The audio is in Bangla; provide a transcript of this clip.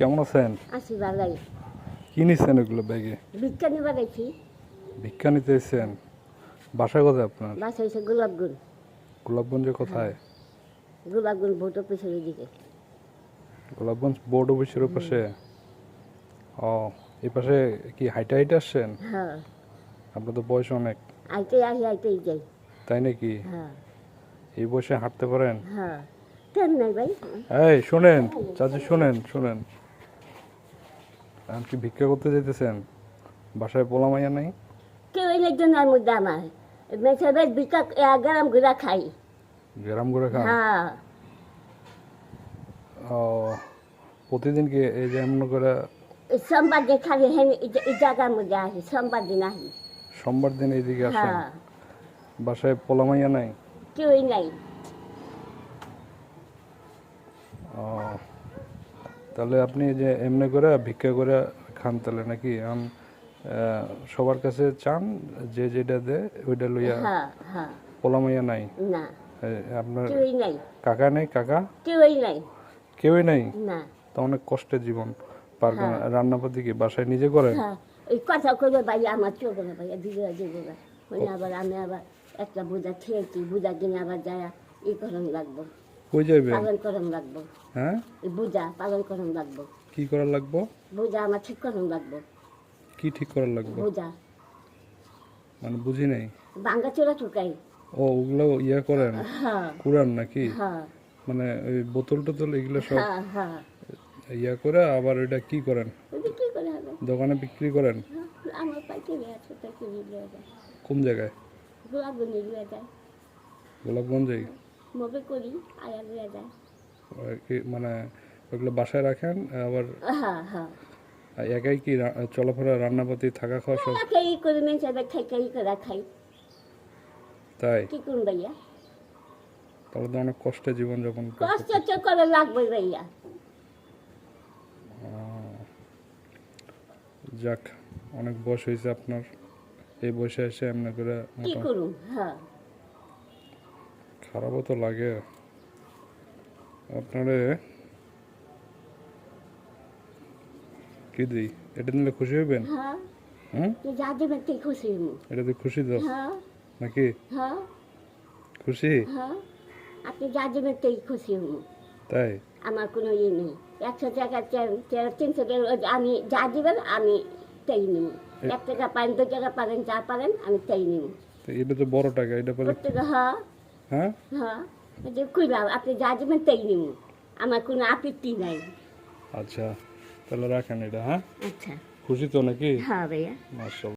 কেমন আছেন? আসি বালাই কি নিচ্ছেন এগুলো ব্যাগে? বিজ্ঞানী বানাইছি ভিক্ষা নিতে এসেছেন। বাসা কোথায় আপনার? বাসা হয়েছে গোলাপগুন গোলাপগঞ্জে কোথায়? গোলাপগুন ভোট অফিসের দিকে গোলাপগঞ্জ বোর্ড অফিসের পাশে ও এই পাশে কি হাইটে হাইটে আসছেন? হ্যাঁ। আপনার তো বয়স অনেক। আইতে আহি আইতেই যাই। তাই নাকি? হ্যাঁ। এই বয়সে হাঁটতে পারেন? হ্যাঁ। কেন নাই ভাই। এই শোনেন চাচি শোনেন শোনেন। আপনি কি ভিক্ষা করতে যেতেছেন বাসায় পোলা মাইয়া নাই? কেউ এনে জনের মধ্যে আমার মেসেবের বিকা গ্রাম ঘুরা খাই। গ্রাম করে খান? হ্যাঁ। ও প্রতিদিন কি এই যে এমন করে সোমবার দিন খালি হেন এই জায়গার মধ্যে আসি সোমবার দিন আসি। সোমবার দিন এইদিকে আসেন? হ্যাঁ। বাসায় পোলা মাইয়া নাই? কেউই নাই। তাহলে আপনি যে এমনি করে ভিক্ষা করে খান তাহলে নাকি? আম, সবার কাছে চান যে যেটা দেয় ওইটা লইয়া হ্যাঁ হ্যাঁ। পোলা মাইয়া নাই? না। আপনার কাকা নেই? কাকা? কেউই নাই। কেউই নাই? না। তো অনেক কষ্টের জীবন। পার করেন রান্নাপাতি কি বাসায় নিজে করেন হ্যাঁ। এই কথা করে ভাই আমার চোখ না ভাই দিদি দিদি মানে আবার আমি আবার একটা বোঝা খেয়েছি বোঝা কিনে আবার যায় ই করম লাগবো। কই পালন করম লাগবো। হ্যাঁ? পালন করম লাগবো। কি করার লাগবো? বোঝা আমার ঠিক করম লাগবো। কি ঠিক করার লাগবো? বোঝা মানে বুঝি নাই? বাঙ্গা চোরা ও ওগুলো ইয়া করেন? হ্যাঁ। কুরান নাকি? হ্যাঁ। মানে ওই বোতল টোতল এগুলো সব হ্যাঁ হ্যাঁ। ইয়া করে আবার ওইটা কি করেন? করে দোকানে বিক্রি করেন? কোন জায়গায়? গোলাপগঞ্জে মবে করি আয়া যায়। মানে ওগুলো বাসায় রাখেন আবার হ্যাঁ হ্যাঁ। একাই কি চলাফেরা রান্নাপাতি থাকা খাওয়া সব? করে মেন সাথে খাই খাই করে খাই। তাই? কি করুন ভাইয়া? তাহলে তো অনেক কষ্টে জীবন যাপন কষ্ট তো করে লাগবে ভাইয়া। যাক অনেক বয়স হয়েছে আপনার। এই বয়সে এসে এমনি করে কি করুন হ্যাঁ। খারাপও তো লাগে। আপনারে কি দিই? এটা নিলে খুশি হইবেন? হ্যাঁ। যা দেবেন তুই খুশি হব এটাতে খুশি তো? হ্যাঁ। নাকি? হ্যাঁ। খুশি? হ্যাঁ। আপনি যা দেবেন তুই খুশি হব তাই? আমার কোনো ইয়ে নেই। একশো টাকা তিনশো টাকা আমি যা দিবেন আমি তাই নিব। এক টাকা পারেন দু টাকা পারেন যা পারেন আমি তাই নিব। এটা তো বড় টাকা এটা পরে হ্যাঁ। হ্যাঁ হ্যাঁ এই যে কইলাম আপনি যা দেবেন তাই নিব আমার কোনো আপত্তি নাই আচ্ছা তাহলে রাখেন এটা হ্যাঁ আচ্ছা খুশি তো নাকি হ্যাঁ ভাইয়া মার্শাল